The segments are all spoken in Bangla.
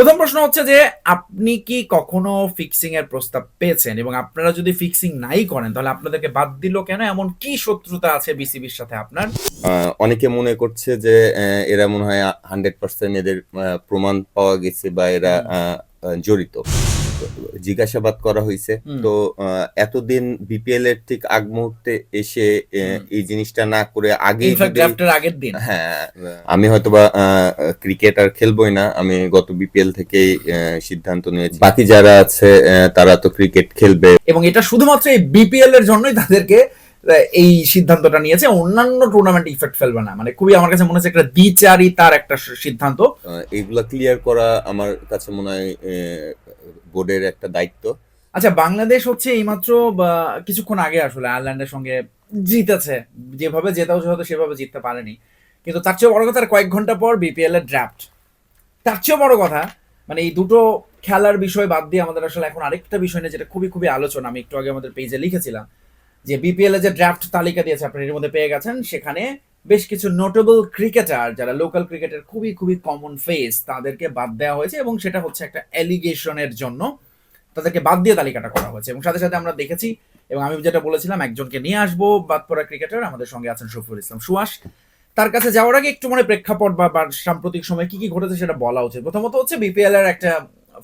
প্রথম প্রশ্ন হচ্ছে যে আপনি কি কখনো ফিক্সিং এর প্রস্তাব পেয়েছেন? এবং আপনারা যদি ফিক্সিং নাই করেন তাহলে আপনাদেরকে বাদ দিল কেন? এমন কি শত্রুতা আছে বিসিবির সাথে আপনার? অনেকে মনে করছে যে এরা মনে হয় হান্ড্রেড পার্সেন্ট এদের প্রমাণ পাওয়া গেছে বা এরা জড়িত। জিজ্ঞাসাবাদ করা হয়েছে তো এতদিন বিপিএল এর ঠিক আগ মুহূর্তে এসে এই জিনিসটা না করে আগে আগের দিন। হ্যাঁ আমি হয়তোবা ক্রিকেট আর খেলবোই না। আমি গত বিপিএল আহ, সিদ্ধান্ত নিয়েছি। বাকি যারা আছে তারা তো ক্রিকেট খেলবে। এবং এটা শুধুমাত্র এই বিপিএল এর জন্যই তাদেরকে এই সিদ্ধান্তটা নিয়েছে। অন্যান্য টুর্নামেন্ট ইফেক্ট ফেলবে না। মানে খুবই আমার কাছে মনে হচ্ছে একটা দ্বিচারিতার একটা সিদ্ধান্ত। এগুলা ক্লিয়ার করা আমার কাছে মনে হয় বোর্ডের একটা দায়িত্ব। আচ্ছা বাংলাদেশ হচ্ছে এইমাত্র কিছুক্ষণ আগে আসলে আয়ারল্যান্ডের সঙ্গে জিতেছে। যেভাবে জেতা উচিত হয়তো সেভাবে জিততে পারেনি। কিন্তু তার চেয়েও বড় কথা, আর কয়েক ঘণ্টা পর বিপিএল এর ড্রাফট তার চেয়েও বড় কথা মানে এই দুটো খেলার বিষয় বাদ দিয়ে আমাদের আসলে এখন আরেকটা বিষয় নিয়ে যেটা খুবই খুবই আলোচনা, আমি একটু আগে আমাদের পেজে লিখেছিলাম, যে বিপিএল এর যে ড্রাফট তালিকা দিয়েছে, আপনারা এর মধ্যে পেয়ে গেছেন, সেখানে বেশ কিছু নোটেবল ক্রিকেটার যারা লোকাল ক্রিকেটের খুবই খুবই কমন ফেস তাদেরকে বাদ দেওয়া হয়েছে এবং সেটা হচ্ছে একটা অ্যালিগেশনের জন্য তাদেরকে বাদ দিয়ে তালিকাটা করা হয়েছে। এবং সাথে সাথে আমরা দেখেছি এবং আমি যেটা বলেছিলাম, একজনকে নিয়ে আসব বাদ পড়া ক্রিকেটার আমাদের সঙ্গে আছেন শফিউল ইসলাম সুয়াস। তার কাছে যাওয়ার আগে একটু মানে প্রেক্ষাপট বা সাম্প্রতিক সময় কি কি ঘটেছে সেটা বলা উচিত। প্রথমত হচ্ছে বিপিএল এর একটা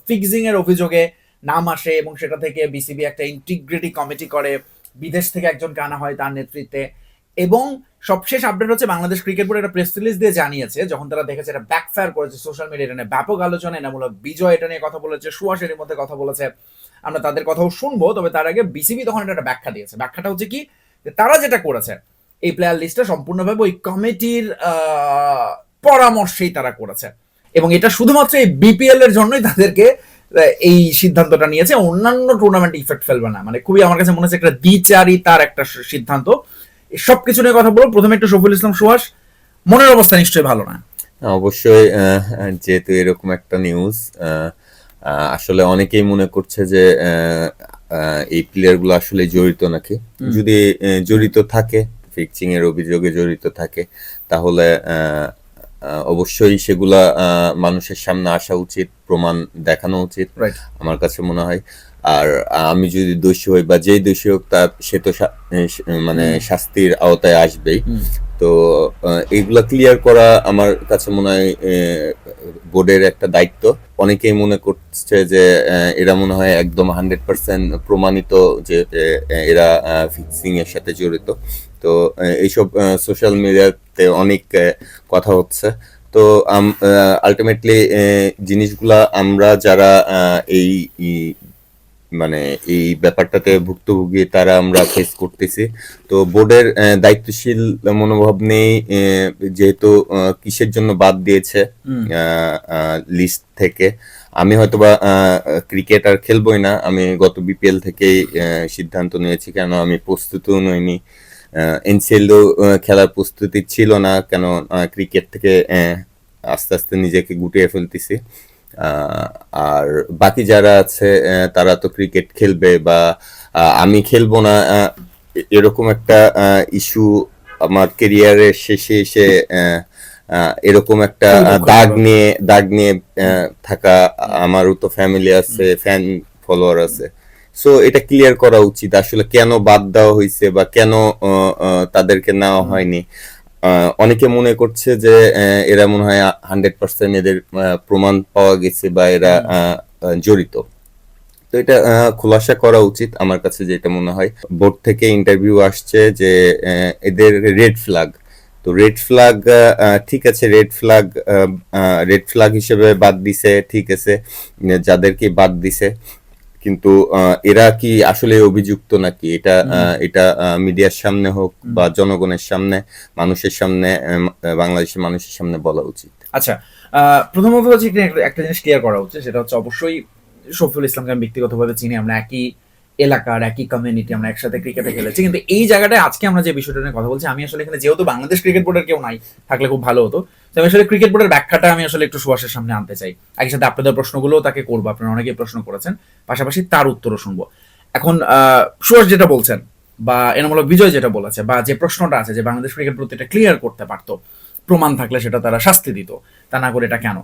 ফিক্সিং এর অভিযোগে নাম আসে এবং সেটা থেকে বিসিবি একটা ইন্টিগ্রিটি কমিটি করে, বিদেশ থেকে একজনকে আনা হয় তার নেতৃত্বে। এবং সবশেষ আপডেট হচ্ছে বাংলাদেশ ক্রিকেট বোর্ড একটা প্রেস রিলিজ দিয়ে জানিয়েছে, যখন তারা দেখেছে এটা ব্যাকফায়ার করেছে সোশ্যাল মিডিয়া এটা নিয়ে। ব্যাপক আলোচনা, এনামূলক বিজয় এটা নিয়ে কথা বলেছে সুয়াস এর মধ্যে কথা বলেছে। আমরা তাদের কথাও শুনব, তবে তার আগে বিসিবি তখন এটা একটা ব্যাখ্যা দিয়েছে। ব্যাখ্যাটা হচ্ছে কি? যে তারা যেটা করেছে, এই প্লেয়ার লিস্টটা সম্পূর্ণভাবে ওই কমিটির পরামর্শেই তারা করেছে। এবং এটা শুধুমাত্র এই বিপিএল এর জন্যই তাদেরকে এই সিদ্ধান্তটা নিয়েছে। অন্যান্য টুর্নামেন্ট ইফেক্ট ফেলবে না। মানে খুবই আমার কাছে মনে হচ্ছে একটা দ্বিচারিতার একটা সিদ্ধান্ত। সব কিছু নিয়ে কথা বলব। প্রথমে একটু সফুল ইসলাম সুহাস। মনের অবস্থা নিশ্চয়ই ভালো না? অবশ্যই যেহেতু এরকম একটা নিউজ আসলে অনেকেই মনে করছে যে এই প্লেয়ারগুলো আসলে জড়িত নাকি? যদি জড়িত থাকে ফিক্সিং এর অভিযোগে জড়িত থাকে তাহলে অবশ্যই সেগুলা মানুষের সামনে আসা উচিত প্রমাণ দেখানো উচিত আমার কাছে মনে হয়। আর আমি যদি দোষী হই বা যেই দোষী হোক তার সে তো মানে শাস্তির আওতায় আসবেই। তো এইগুলা ক্লিয়ার করা আমার কাছে মনে হয় বোর্ডের একটা দায়িত্ব। অনেকেই মনে করছে যে এরা মনে হয় একদম হান্ড্রেড পার্সেন্ট প্রমাণিত যে এরা ফিক্সিং এর সাথে জড়িত। তো এইসব সোশ্যাল মিডিয়াতে অনেক কথা হচ্ছে। তো আলটিমেটলি জিনিসগুলা আমরা যারা এই মানে এই ব্যাপারটাতে ভুক্তভোগী তারা আমরা ফেস করতেছি। তো বোর্ডের দায়িত্বশীল মনোভাব নেই যেহেতু কিসের জন্য বাদ দিয়েছে লিস্ট থেকে। আমি হয়তোবা ক্রিকেট আর খেলবোই না। আমি গত বিপিএল থেকেই সিদ্ধান্ত নিয়েছি কেন আমি প্রস্তুতও নইনি। এনসিএলও খেলার প্রস্তুতি ছিল না কেন ক্রিকেট থেকে আস্তে আস্তে নিজেকে গুটিয়ে ফেলতেছি আর বাকি যারা আছে তারা তো ক্রিকেট খেলবে বা আমি খেলব না এরকম একটা ইস্যু আমার কেরিয়ারের শেষে এসে এরকম একটা। দাগ নিয়ে দাগ নিয়ে থাকা আমারও তো ফ্যামিলি আছে ফ্যান ফলোয়ার আছে সো এটা ক্লিয়ার করা উচিত আসলে কেন বাদ দেওয়া হয়েছে বা কেন তাদেরকে নেওয়া হয়নি। অনেকে মনে করছে যে এরা মনে হয় হান্ড্রেড পার্সেন্ট এদের প্রমাণ পাওয়া গেছে বা এরা জড়িত। তো এটা খোলাসা করা উচিত আমার কাছে যেটা মনে হয়। বোর্ড থেকে ইন্টারভিউ আসছে যে এদের রেড ফ্ল্যাগ তো রেড ফ্ল্যাগ ঠিক আছে রেড ফ্ল্যাগ রেড ফ্ল্যাগ হিসেবে বাদ দিছে ঠিক আছে যাদেরকে বাদ দিছে। কিন্তু এরা কি আসলে অভিযুক্ত নাকি? এটা এটা মিডিয়ার সামনে হোক বা জনগণের সামনে মানুষের সামনে বাংলাদেশের মানুষের সামনে বলা উচিত। আচ্ছা আহ, প্রথমত হচ্ছে একটা- একটা জিনিস ক্লিয়ার করা উচিত সেটা হচ্ছে অবশ্যই শফিউল ইসলামকে আমি ব্যক্তিগতভাবে চিনি আমরা একই এলাকার একই কমিউনিটি আমরা একসাথে ক্রিকেটে খেলেছি। কিন্তু এই জায়গাটায় আজকে আমরা যে বিষয়টা নিয়ে কথা বলছি, আমি আসলে এখানে যেহেতু বাংলাদেশ ক্রিকেট বোর্ডের কেউ নাই, থাকলে খুব ভালো হতো। তো আমি আসলে ক্রিকেট বোর্ডের ব্যাখ্যাটা আমি আসলে একটু সুভাষের সামনে আনতে চাই। একই সাথে আপনাদের প্রশ্নগুলোও তাকে করব, আপনারা অনেকেই প্রশ্ন করেছেন। পাশাপাশি তার উত্তরও শুনব। এখন সুভাষ যেটা বলছেন, বা এনামূলক বিজয় যেটা বলেছে, বা যে প্রশ্নটা আছে যে বাংলাদেশ ক্রিকেট বোর্ড এটা ক্লিয়ার করতে পারতো প্রমাণ থাকলে সেটা তারা শাস্তি দিত। তা না করে এটা কেন?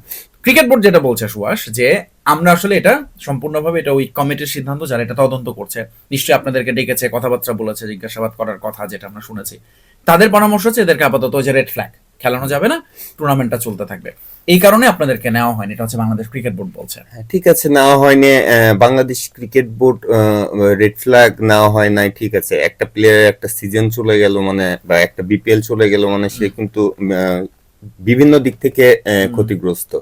ক্রিকেট বোর্ড যেটা বলছে সুয়াস যে আমরা আসলে এটা সম্পূর্ণভাবে এটা ওই কমিটির সিদ্ধান্ত যারা এটা তদন্ত করছে, নিশ্চয়ই আপনাদেরকে ডেকেছে, কথাবার্তা বলেছে, জিজ্ঞাসাবাদ করার কথা যেটা আমরা শুনেছি। তাদের পরামর্শ হচ্ছে এদেরকে আপাতত যে রেড ফ্ল্যাগ খেলানো যাবে না টুর্নামেন্টটা চলতে থাকবে। এই কারণে আপনাদেরকে নেওয়া হয়নি এটা হচ্ছে বাংলাদেশ ক্রিকেট বোর্ড বলছে। হ্যাঁ, ঠিক আছে নেওয়া হয়নি Bangladesh cricket board red flag নেওয়া হয় নাই ঠিক আছে। একটা প্লেয়ার একটা সিজন চলে গেল মানে বা একটা বিপিএল চলে গেল মানে সে কিন্তু বিভিন্ন দিক থেকে ক্ষতিগ্রস্ত।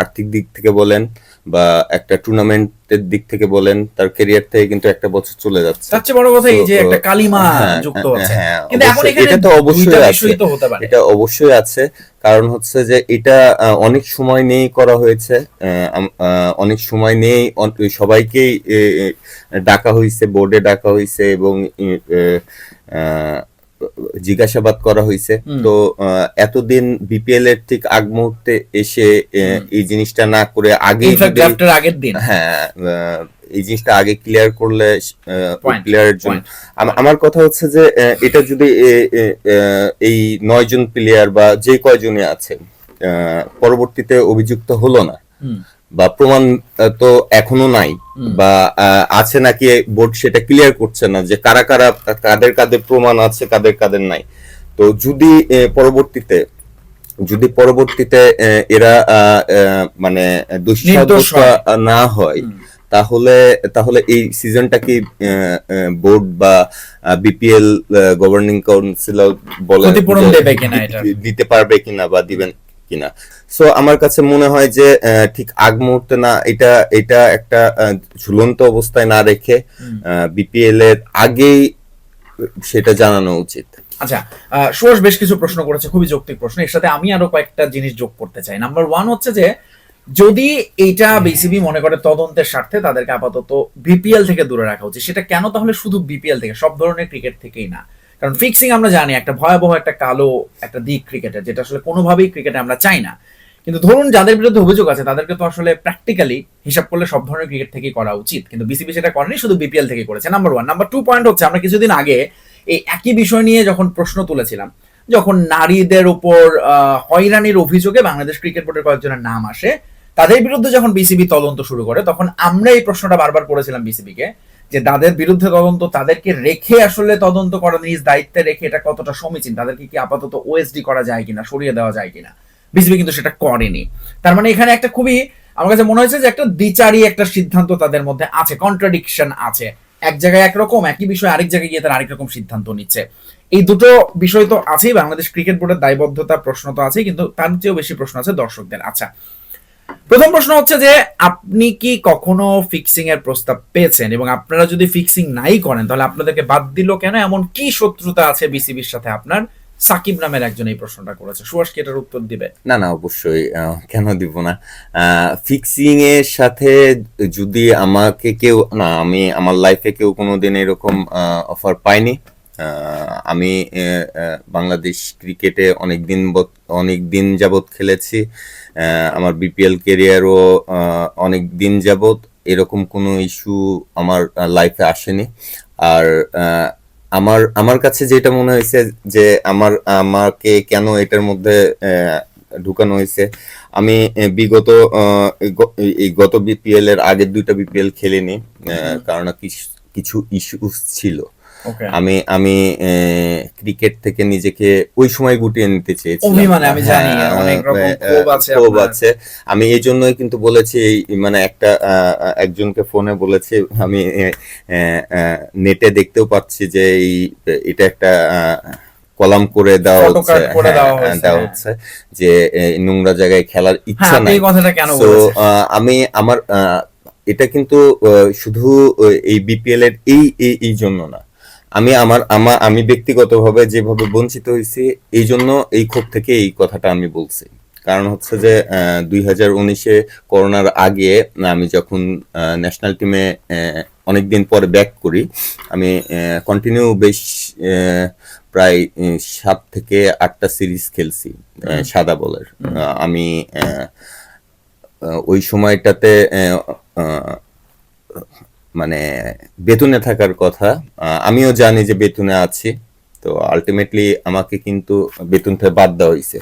আর্থিক দিক থেকে বলেন বা একটা টুর্নামেন্টের দিক থেকে বলেন তার ক্যারিয়ার থেকে কিন্তু একটা বছর চলে যাচ্ছে। তার চেয়ে বড় কথা এই যে একটা কালিমা হ্যাঁ, যুক্ত হ্যাঁ, আছে। হ্যাঁ, কিন্তু এখন এখানে এটা তো অবশ্যই আছে। হতে পারে। এটা অবশ্যই আছে কারণ হচ্ছে যে এটা অনেক সময় নেই করা হয়েছে। অনেক সময় নেই সবাইকেই ডাকা হয়েছে বোর্ডে ডাকা হয়েছে এবং জিজ্ঞাসাবাদ করা হয়েছে তো এতদিন বিপিএল এর ঠিক আগ মুহূর্তে এসে এই জিনিসটা না করে আগে আগের দিন। হ্যাঁ এই জিনিসটা আগে ক্লিয়ার করলে প্লেয়ারের জন্য। আমার কথা হচ্ছে যে এটা যদি এই নয় জন প্লেয়ার বা যে কয়জনে আছে আহ, পরবর্তীতে অভিযুক্ত হলো না। বা প্রমাণ তো এখনও নাই বা আছে নাকি বোর্ড সেটা ক্লিয়ার করছে না যে কারা কারা কাদের কাদের প্রমাণ আছে কাদের কাদের নাই। তো যদি পরবর্তীতে যদি পরবর্তীতে এরা মানে না হয় তাহলে তাহলে এই সিজনটা কি বোর্ড বা বিপিএল গভর্নিং কাউন্সিল বলে দিতে পারবে কিনা বা দিবেন? কিনা। সো আমার কাছে মনে হয় যে ঠিক আগ মুহূর্তে না এটা এটা একটা ঝুলন্ত অবস্থায় না রেখে বিপিএল এর আগেই সেটা জানানো উচিত। আচ্ছা আহ, বেশ কিছু প্রশ্ন করেছে খুবই যৌক্তিক প্রশ্ন। এর সাথে আমি আরও কয়েকটা জিনিস যোগ করতে চাই। নাম্বার ওয়ান হচ্ছে যে যদি এইটা বিসিবি মনে করে তদন্তের স্বার্থে তাদেরকে আপাতত বিপিএল থেকে দূরে রাখা উচিত সেটা কেন? তাহলে শুধু বিপিএল থেকে সব ধরনের ক্রিকেট থেকেই না। কারণ ফিক্সিং আমরা জানি একটা ভয়াবহ একটা কালো একটা দিক ক্রিকেটের যেটা আসলে কোনোভাবেই ক্রিকেটে আমরা চাই না। কিন্তু ধরুন যাদের বিরুদ্ধে অভিযোগ আছে, তাদেরকে তো আসলে প্র্যাকটিক্যালি হিসাব করলে সব ধরনের ক্রিকেট থেকেই করা উচিত। কিন্তু বিসিবি সেটা করেনি, শুধু বিপিএল থেকে করেছে। Number one number two point হচ্ছে, আমরা কিছুদিন আগে এই একই বিষয় নিয়ে যখন প্রশ্ন তুলেছিলাম, যখন নারীদের উপর হয়রানির অভিযোগে বাংলাদেশ ক্রিকেট বোর্ডের কয়েকজনের নাম আসে, তাদের বিরুদ্ধে যখন বিসিবি তদন্ত শুরু করে, তখন আমরা এই প্রশ্নটা বারবার করেছিলাম বিসিবি কে। যে তাদের বিরুদ্ধে তদন্ত, তাদেরকে রেখে আসলে তদন্ত করা, নিজ দায়িত্বে রেখে এটা কতটা সমীচীন, তাদেরকে কি আপাতত ওএসডি করা যায় কিনা, সরিয়ে দেওয়া যায় কিনা। বিসিবি কিন্তু সেটা করেনি। তার মানে এখানে একটা খুবই, আমার কাছে মনে হয়েছে যে একটা দ্বিচারী একটা সিদ্ধান্ত তাদের মধ্যে আছে কন্ট্রাডিকশন আছে। এক জায়গায় একরকম, একই বিষয় আরেক জায়গায় গিয়ে তারা আরেক রকম সিদ্ধান্ত নিচ্ছে। এই দুটো বিষয় তো আছেই, বাংলাদেশ ক্রিকেট বোর্ডের দায়বদ্ধতা প্রশ্ন তো আছে কিন্তু তার চেয়েও বেশি প্রশ্ন আছে দর্শকদের। আচ্ছা প্রথম প্রশ্ন হচ্ছে যে, আপনি কি কখনো ফিক্সিং এর প্রস্তাব পেয়েছেন? এবং আপনারা যদি ফিক্সিং নাই করেন, তাহলে আপনাদেরকে বাদ দিল কেন? এমন কি শত্রুতা আছে বিসিবির সাথে আপনার? সাকিব নামের একজন এই প্রশ্নটা করেছে। সুয়াস কি এটার উত্তর দিবে? না না, অবশ্যই কেন দিব না? ফিক্সিং এর সাথে যদি আমাকে কেউ, না, আমি, আমার লাইফে কেউ কোনোদিন এরকম অফার পাইনি আমি বাংলাদেশ ক্রিকেটে অনেক দিন অনেক দিন যাবত খেলেছি আমার বিপিএল ক্যারিয়ারও অনেক দিন যাবত এরকম কোনো ইস্যু আমার লাইফে আসেনি। আর আমার আমার কাছে যেটা মনে হয়েছে যে আমার, আমাকে কেন এটার মধ্যে ঢুকানো হয়েছে, আমি বিগত এই গত বিপিএল এর আগের দুইটা বিপিএল খেলিনি কারণ কিছু- ইস্যুস ছিল। আমি আমি ক্রিকেট থেকে নিজেকে ওই সময় গুটিয়ে নিতে চেয়েছিলাম। অভিমানে আমি জানি, হ্যাঁ, অনেক রকম ক্ষোভ আছে ক্ষোভ আপনার। আছে। আমি এই জন্যই কিন্তু বলেছি এই মানে একটা একজনকে ফোনে বলেছি আমি নেটে দেখতেও পাচ্ছি যে এই এটা একটা কলাম করে দেওয়া হচ্ছে হ্যাঁ, দেওয়া হ্যাঁ, হ্যাঁ। হচ্ছে যে নোংরা জায়গায় খেলার হ্যাঁ ইচ্ছা নাই। তো আমি আমার আহ, এটা কিন্তু শুধু এই বিপিএল এর এই এই এই জন্য না। আমি আমার আমার আমি ব্যক্তিগতভাবে যেভাবে বঞ্চিত হয়েছি এই জন্য এই ক্ষোভ থেকে এই কথাটা আমি বলছি। কারণ হচ্ছে যে দুই হাজার উনিশে করোনার আগে আমি যখন ন্যাশনাল টিমে অনেক দিন পরে ব্যাক করি আমি কন্টিনিউ বেশ প্রায় সাত থেকে আটটা সিরিজ খেলছি সাদা বলের। আমি ওই সময়টাতে মানে বেতনে থাকার কথা। আমিও জানি যে বেতনে আছি, তো আলটিমেটলি আমাকে কিন্তু বেতন থেকে বাদ দেওয়া হয়েছে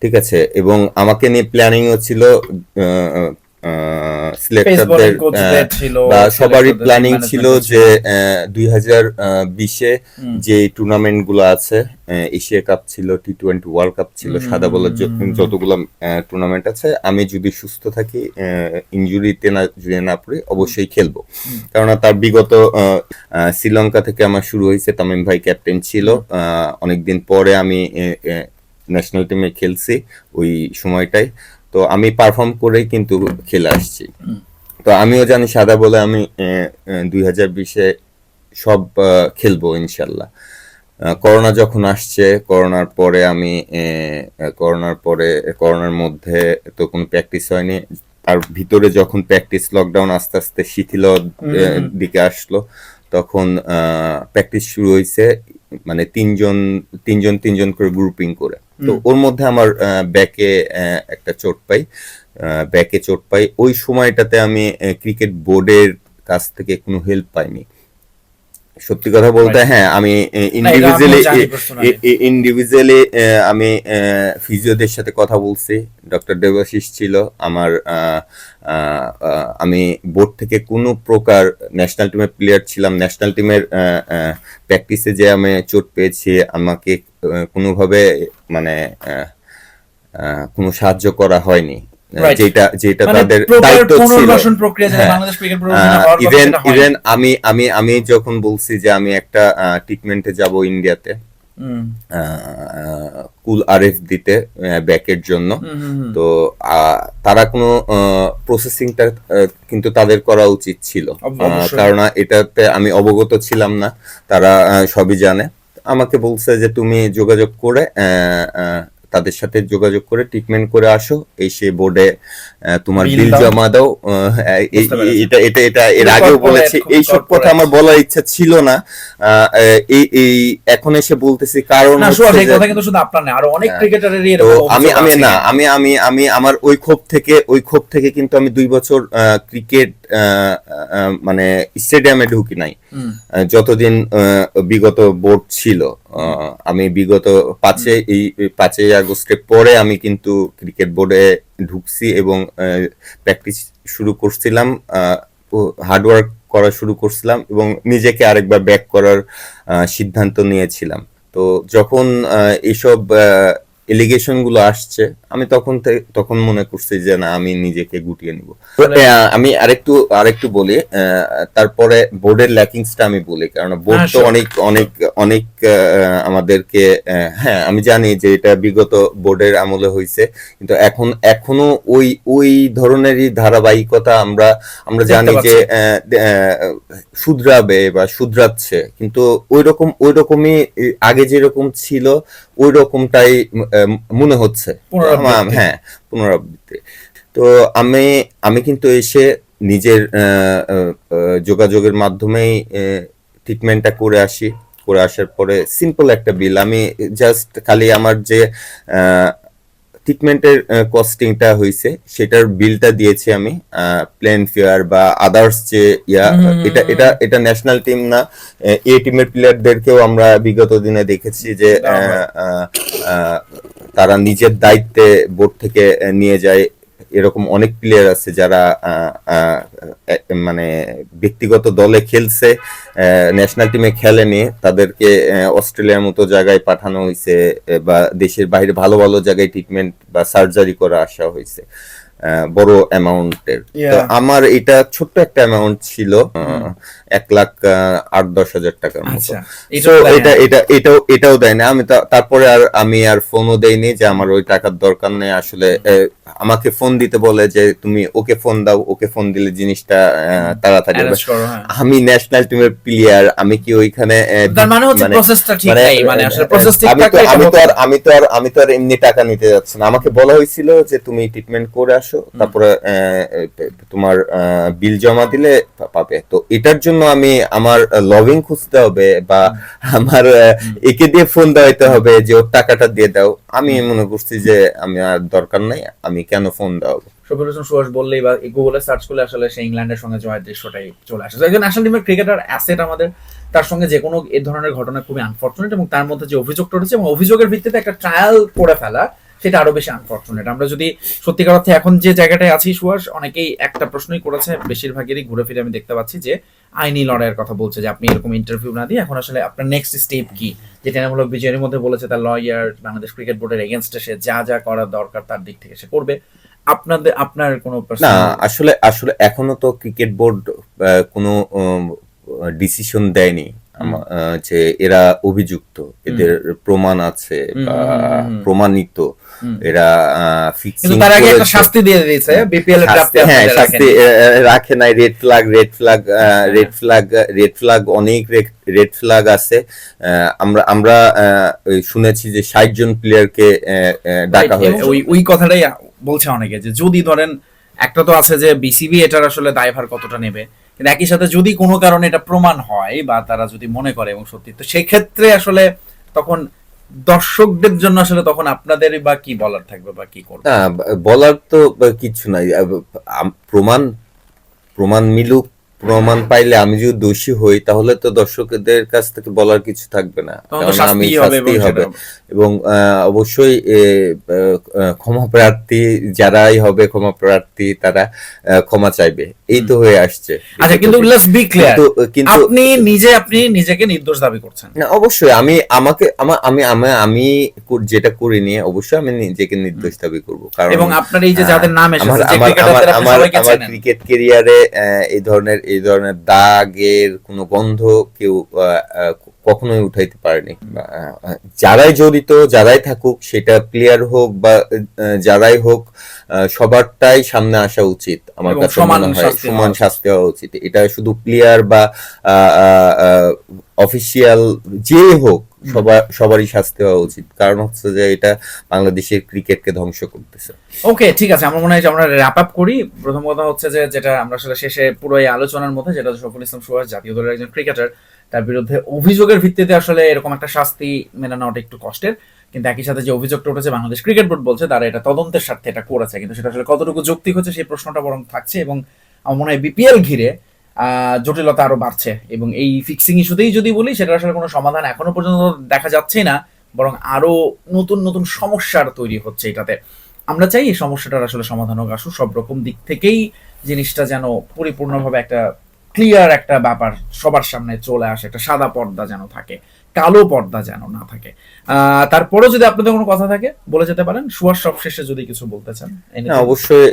ঠিক আছে? এবং আমাকে নিয়ে প্ল্যানিংও ছিল সিলেক্টরদের বা সবারই প্ল্যানিং ছিল। যে দুই হাজার বিশে যে টুর্নামেন্টগুলো আছে এশিয়া কাপ ছিল টি টোয়েন্টি ওয়ার্ল্ড কাপ ছিল সাদা বলের যতগুলো টুর্নামেন্ট আছে আমি যদি সুস্থ থাকি ইনজুরিতে না যদি না পড়ি অবশ্যই খেলব। কেননা তার বিগত শ্রীলঙ্কা থেকে আমার শুরু হয়েছে তামিম ভাই ক্যাপ্টেন ছিল। আহ, অনেকদিন পরে আমি ন্যাশনাল টিমে খেলছি ওই সময়টাই তো আমি পারফর্ম করেই কিন্তু খেলে আসছি। তো আমিও জানি সাদা বলে আমি দুই হাজার বিশে সব খেলব ইনশাল্লাহ। করোনা যখন আসছে করোনার পরে আমি করোনার পরে করোনার মধ্যে তো কোনো প্র্যাকটিস হয়নি। তার ভিতরে যখন প্র্যাকটিস লকডাউন আস্তে আস্তে শিথিল দিকে আসলো তখন প্র্যাকটিস শুরু হয়েছে মানে তিনজন তিনজন তিনজন করে গ্রুপিং করে। তো ওর মধ্যে আমার ব্যাকে একটা চোট পাই। ব্যাকে চোট পাই। ওই সময়টাতে আমি ক্রিকেট বোর্ডের কাছ থেকে কোনো হেল্প পাইনি। সত্যি কথা বলতে হ্যাঁ আমি ইন্ডিভিজুয়ালি। ইন্ডিভিজুয়ালি আমি ফিজিওদের সাথে কথা বলছি। ডক্টর দেবাশিস ছিল আমার আমি বোর্ড থেকে কোনো প্রকার ন্যাশনাল টিমের প্লেয়ার ছিলাম। ন্যাশনাল টিমের প্র্যাকটিসে যে আমি চোট পেয়েছি আমাকে কোনোভাবে মানে কোনো সাহায্য করা হয়নি। যেটা যেটা মানে তাদের দায়িত্ব ছিল। হ্যাঁ। ইভেন ইভেন আমি আমি আমি যখন বলছি যে আমি একটা ট্রিটমেন্টে যাব ইন্ডিয়াতে কুল আরএফ দিতে ব্যাকের জন্য। তো তারা কোনো প্রসেসিংটা কিন্তু তাদের করা উচিত ছিল। কারণ এটাতে আমি অবগত ছিলাম না তারা সবই জানে। আমাকে বলছে যে তুমি যোগাযোগ করে তাদের সাথে যোগাযোগ করে ট্রিটমেন্ট করে আসো। এই সে বোর্ডে তোমার বিল জমা দাও। পেরেছি। এটা এটা এটা এর আগেও বলেছি। এই সব কথা আমার বলার ইচ্ছা ছিল না। এই এই এখন এসে বলতেছি কারণ না হচ্ছে এই কথা কিন্তু শুধু আপনার না আরও অনেক হ্যাঁ। ক্রিকেটারেরই তো এরকম আমি আমি না আমি আমি আমি আমার ওই ক্ষোভ থেকে ওই ক্ষোভ থেকে কিন্তু আমি দুই বছর ক্রিকেট মানে স্টেডিয়ামে ঢুকি নাই। যতদিন বিগত বোর্ড ছিল আমি বিগত পাঁচে এই পাঁচই আগস্টের পরে আমি কিন্তু ক্রিকেট বোর্ডে ঢুকছি এবং প্র্যাকটিস শুরু করছিলাম হার্ডওয়ার্ক করা শুরু করছিলাম এবং নিজেকে আরেকবার ব্যাক করার সিদ্ধান্ত নিয়েছিলাম। তো যখন এইসব এলিগেশনগুলো আসছে আমি তখন থেকে- তখন মনে করছি যে না আমি নিজেকে গুটিয়ে নিব। আমি আরেকটু আরেকটু বলি তারপরে বোর্ডের ল্যাকিংসটা আমি বলি কারণ বোর্ড হ্যাঁ, তো অনেক অনেক অনেক আমাদেরকে হ্যাঁ আমি জানি যে এটা বিগত বোর্ডের আমলে হয়েছে কিন্তু এখন এখনও ওই ওই ধরনেরই ধারাবাহিকতা আমরা আমরা জানি যে শুধরাবে বা শুধরাচ্ছে কিন্তু ওই রকম ওই রকমই আগে যেরকম ছিল ওই রকমটাই মনে হচ্ছে। হ্যাঁ পুনরাবৃত্তি। তো আমি আমি কিন্তু এসে নিজের যোগাযোগের মাধ্যমেই ট্রিটমেন্টটা করে আসি। করে আসার পরে সিম্পল একটা বিল আমি জাস্ট খালি আমার যে ট্রিটমেন্টের কস্টিংটা হয়েছে সেটার বিলটা দিয়েছি আমি প্লেন ফেয়ার বা আদার্স যে ইয়া এটা এটা এটা ন্যাশনাল টিম না এ টিমের প্লেয়ারদেরকেও আমরা বিগত দিনে দেখেছি যে তারা নিজের দায়িত্বে বোর্ড থেকে নিয়ে যায় এরকম অনেক প্লেয়ার আছে যারা মানে ব্যক্তিগত দলে খেলছে ন্যাশনাল টিমে খেলেনি, তাদেরকে অস্ট্রেলিয়ার মতো জায়গায় পাঠানো হয়েছে বা দেশের বাইরে ভালো ভালো জায়গায় ট্রিটমেন্ট বা সার্জারি করা আসা হয়েছে বড় অ্যামাউন্টের। তো আমার এটা ছোট্ট একটা অ্যামাউন্ট ছিল এক লাখ আট দশ হাজার টাকার মতো। আচ্ছা এটা এটা এটা এটাও এটাও দেয় না। আমি তারপরে আর আমি আর ফোনও দেইনি যে আমার ওই টাকার দরকার নেই। আসলে আমাকে ফোন দিতে বলে যে তুমি ওকে ফোন দাও ওকে ফোন দিলে জিনিসটা তাড়াতাড়ি হ্যাঁ। আমি ন্যাশনাল টিমের প্লেয়ার আমি কি ওইখানে মানে মানে, মানে আমি তো আর আমি তো আর আমি তো আর এমনি টাকা নিতে যাচ্ছি না। আমাকে বলা হয়েছিল যে তুমি ট্রিটমেন্ট করে আসো। তারপরে আহ, তোমার বিল জমা দিলে পাবে। তো এটার জন্য আমি আমার লভিং খুঁজতে হবে বা আমার একে দিয়ে ফোন দেওয়াইতে হবে যে ওর টাকাটা দিয়ে দাও। আমি মনে করছি যে আমি আর দরকার নাই আমি কেন ফোন দেওয়াবো? শফিউল হোসেন সুহাস বললেই বা গুগলে সার্চ করলে আসলে সে ইংল্যান্ডের সঙ্গে জয়ের দৃশ্যটাই চলে আসে। একজন ন্যাশনাল টিমের ক্রিকেটার অ্যাসেট আমাদের তার সঙ্গে যে কোনো এ ধরনের ঘটনা খুবই আনফর্চুনেট এবং তার মধ্যে যে অভিযোগটা রয়েছে এবং অভিযোগের ভিত্তিতে একটা ট্রায়াল করে ফেলা সেটা আরও বেশি আনফর্চুনেট আমরা যদি সত্যিকার অর্থে এখন যে জায়গাটায় আছি সুয়াস অনেকেই একটা প্রশ্নই করেছে বেশিরভাগেরই ঘুরে ফিরে আমি দেখতে পাচ্ছি যে আইনি লড়াইয়ের কথা বলছে যে আপনি এরকম ইন্টারভিউ না দিয়ে এখন আসলে আপনার নেক্সট স্টেপ কি? যে তৃণমূলক বিজয়ের মধ্যে বলেছে তার লয়ার বাংলাদেশ ক্রিকেট বোর্ডের এগেনস্টে সে যা যা করার দরকার তার দিক থেকে সে করবে। আপনাদের আপনার কোনো না আসলে আসলে এখনও তো ক্রিকেট বোর্ড কোনো ডিসিশন দেয়নি। যে এরা অভিযুক্ত এদের প্রমাণ আছে বা। প্রমাণিত। এরা ফিক্সিং কিন্তু তার আগে একটা শাস্তি দিয়ে দিয়েছে বিপিএল এর ড্রাফটে হ্যাঁ শাস্তি রাখে নাই red flag red flag red flag red flag অনেক রেড ফ্ল্যাগ আছে। আমরা আমরা শুনেছি যে ষাট জন প্লেয়ারকে ডাকা হয়েছে। ওই ওই কথাটাই বলছে অনেকে যে যদি ধরেন একটা তো আছে যে বিসিবি এটার আসলে দায়ভার কতটা নেবে। কিন্তু একই সাথে যদি কোনো কারণে এটা প্রমাণ হয় বা তারা যদি মনে করে এবং সত্যি তো সেক্ষেত্রে আসলে তখন দর্শকদের জন্য আসলে তখন আপনাদের বা কি বলার থাকবে বা কি করবে? বলার তো কিছু নাই। প্রমাণ প্রমাণ মিলুক প্রমাণ পাইলে আমি যদি দোষী হই তাহলে তো দর্শকদের কাছ থেকে বলার কিছু থাকবে না। কারণ আমি শাস্তি হবে এবং অবশ্যই ক্ষমা প্রার্থী যারাই হবে ক্ষমা প্রার্থী তারা ক্ষমা চাইবে। এই তো হয়ে আসছে। আচ্ছা কিন্তু লেটস বি ক্লিয়ার কিন্তু আপনি নিজে আপনি নিজেকে নির্দোষ দাবি করছেন। না অবশ্যই আমি আমাকে আমার আমি আমি আমি কর- যেটা করিনি অবশ্যই আমি নিজেকে নির্দোষ দাবি করব। কারণ এবং আপনার এই যে যাদের নাম এসেছে আমার আমার ক্রিকেট কেরিয়ারে এই ধরনের এই ধরনের দাগের কোনো গন্ধ কেউ কখনোই উঠাইতে পারেনি। যারাই জড়িত যারাই থাকুক সেটা প্লেয়ার হোক বা যারাই হোক সবারটাই সামনে আসা উচিত। আমার কাছে মনে হয় সমান শাস্তি হওয়া উচিত। এটা শুধু প্লেয়ার বা অফিসিয়াল যে হোক সবার সবারই শাস্তি হওয়া উচিত। কারণ হচ্ছে যে এটা বাংলাদেশের ক্রিকেটকে ধ্বংস করতেছে। ওকে ঠিক আছে। আমার মনে হয় যে আমরা র্যাপ আপ করি। প্রথম কথা হচ্ছে যে যেটা আমরা আসলে শেষে পুরো এই আলোচনার মধ্যে যেটা শফিউল ইসলাম সুহাস জাতীয় দলের একজন ক্রিকেটার তার বিরুদ্ধে অভিযোগের ভিত্তিতে আসলে এরকম একটা শাস্তি মেনে নেওয়াটা একটু কষ্টের। কিন্তু একই সাথে যে অভিযোগটা উঠেছে, বাংলাদেশ ক্রিকেট বোর্ড বলছে তারা এটা তদন্তের স্বার্থে এটা করেছে। কিন্তু সেটা আসলে কতটুকু যৌক্তিক হচ্ছে সেই প্রশ্নটা বরং থাকছে এবং আমার মনে হয় বিপিএল ঘিরে জটিলতা আরও বাড়ছে এবং এই ফিক্সিং ইস্যুতেই যদি বলি সেটা আসলে কোনো সমাধান এখনও পর্যন্ত দেখা যাচ্ছে না, বরং আরও নতুন নতুন সমস্যার তৈরি হচ্ছে এটাতে। আমরা চাই এই সমস্যাটার আসলে সমাধান হোক, আসুক, সব রকম দিক থেকেই জিনিসটা যেন পরিপূর্ণভাবে একটা ক্লিয়ার একটা ব্যাপার সবার সামনে চলে আসে একটা সাদা পর্দা যেন থাকে কালো পর্দা যেন না থাকে। তারপরেও যদি আপনাদের কোনো কথা থাকে বলে যেতে পারেন। সুয়ার সব শেষে যদি কিছু বলতে চান অবশ্যই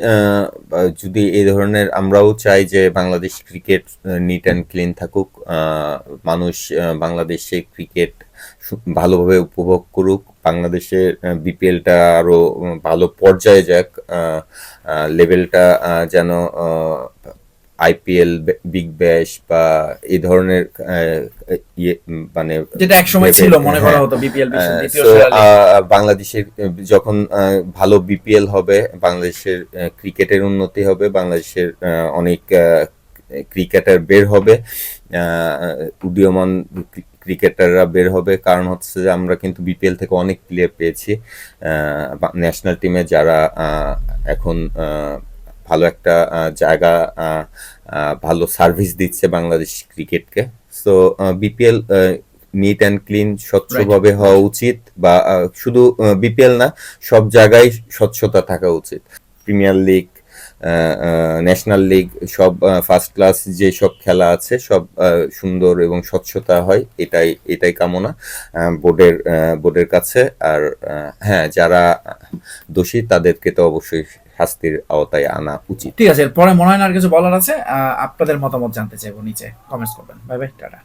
যদি এই ধরনের আমরাও চাই যে Bangladesh cricket neat and clean থাকুক মানুষ বাংলাদেশে ক্রিকেট ভালোভাবে উপভোগ করুক বাংলাদেশের বিপিএলটা আরও উম, ভালো পর্যায়ে যাক লেভেলটা যেন আইপিএল বিগ ব্যাশ বা এই ধরনের ইয়ে মানে যেটা একসময় ছিল মনে করা হ্যাঁ। হতো বিপিএল বাংলাদেশের যখন ভালো বিপিএল হবে বাংলাদেশের ক্রিকেটের উন্নতি হবে বাংলাদেশের অনেক ক্রিকেটার বের হবে উদীয়মান ক্রিকেটাররা বের হবে কারণ হচ্ছে যে আমরা কিন্তু বিপিএল থেকে অনেক প্লেয়ার পেয়েছি ন্যাশনাল টিমে যারা এখন ভালো একটা জায়গা ভালো সার্ভিস দিচ্ছে বাংলাদেশ ক্রিকেটকে so BPL neat and clean স্বচ্ছভাবে হওয়া উচিত বা শুধু বিপিএল না সব জায়গায় স্বচ্ছতা থাকা উচিত। প্রিমিয়ার লিগ ন্যাশনাল লিগ সব ফার্স্ট ক্লাস যে সব খেলা আছে সব সুন্দর এবং স্বচ্ছতা হয় এটাই এটাই কামনা বোর্ডের বোর্ডের কাছে। আর হ্যাঁ যারা দোষী তাদেরকে তো অবশ্যই শাস্তির আওতায় আনা উচিত। ঠিক আছে, এরপরে মনে হয় না আর কিছু বলার আছে? আপনাদের মতামত জানতে চাইব নিচে কমেন্টস করবেন। Bye bye tata.